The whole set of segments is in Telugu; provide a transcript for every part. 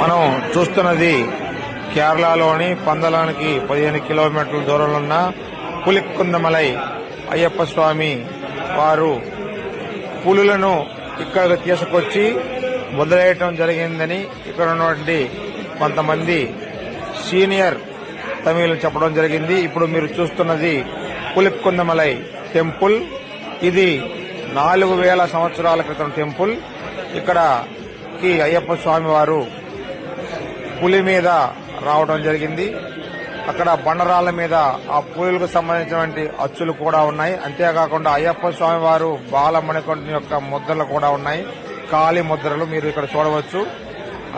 మనం చూస్తున్నది కేరళలోని పందలానికి పదిహేను కిలోమీటర్ల దూరంలో ఉన్న పులిక్కుందమలై అయ్యప్ప స్వామి వారు పులులను ఇక్కడ తీసుకొచ్చి వదిలేయటం జరిగిందని ఇక్కడ ఉన్నటువంటి కొంతమంది సీనియర్ తమిళ చెప్పడం జరిగింది. ఇప్పుడు మీరు చూస్తున్నది పులిక్కుందమలై టెంపుల్. ఇది నాలుగు వేల సంవత్సరాల క్రితం టెంపుల్. ఇక్కడ అయ్యప్ప స్వామి వారు పులి మీద రావడం జరిగింది. అక్కడ బండరాళ్ళ మీద ఆ పులులకు సంబంధించినటువంటి అచ్చులు కూడా ఉన్నాయి. అంతేకాకుండా అయ్యప్ప స్వామి వారు బాలమణికొండ యొక్క ముద్రలు కూడా ఉన్నాయి. కాళీ ముద్రలు మీరు ఇక్కడ చూడవచ్చు.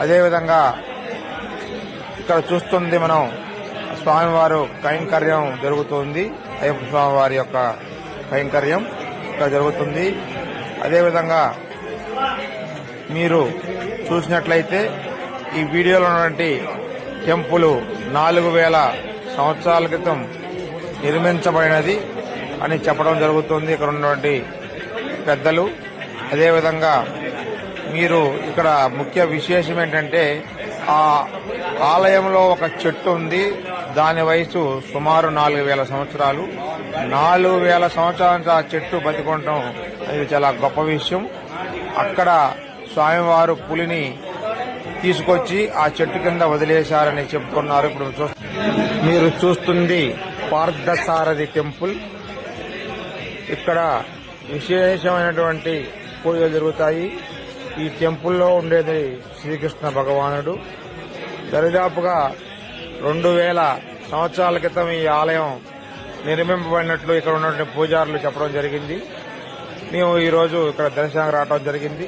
అదేవిధంగా ఇక్కడ చూస్తుంది మనం స్వామివారు కైంకర్యం జరుగుతుంది. అయ్యప్ప స్వామి వారి యొక్క కైంకర్యం ఇక్కడ జరుగుతుంది. అదేవిధంగా మీరు చూసినట్లయితే ఈ వీడియోలో ఉన్నటువంటి టెంపుల్ నాలుగు వేల సంవత్సరాల క్రితం నిర్మించబడినది అని చెప్పడం జరుగుతుంది. ఇక్కడ ఉన్నటువంటి పెద్దలు. అదేవిధంగా మీరు ఇక్కడ ముఖ్య విశేషం ఏంటంటే ఆ ఆలయంలో ఒక చెట్టు ఉంది. దాని వయసు సుమారు నాలుగు వేల సంవత్సరాలు. నాలుగు వేల సంవత్సరాల నుంచి ఆ చెట్టు బతికొనడం ఇది చాలా గొప్ప విషయం. అక్కడ స్వామివారు పులిని తీసుకొచ్చి ఆ చెట్టు కింద వదిలేశారని చెప్తున్నారు ఇప్పుడు మీరు చూస్తుంది పార్థసారథి టెంపుల్. ఇక్కడ విశేషమైనటువంటి పూజలు జరుగుతాయి. ఈ టెంపుల్లో ఉండేది శ్రీకృష్ణ భగవానుడు. దరిదాపుగా రెండు వేల సంవత్సరాల క్రితం ఈ ఆలయం నిర్మింపబడినట్లు ఇక్కడ ఉన్నటువంటి పూజారులు చెప్పడం జరిగింది. మేము ఈరోజు ఇక్కడ దర్శనానికి రావడం జరిగింది.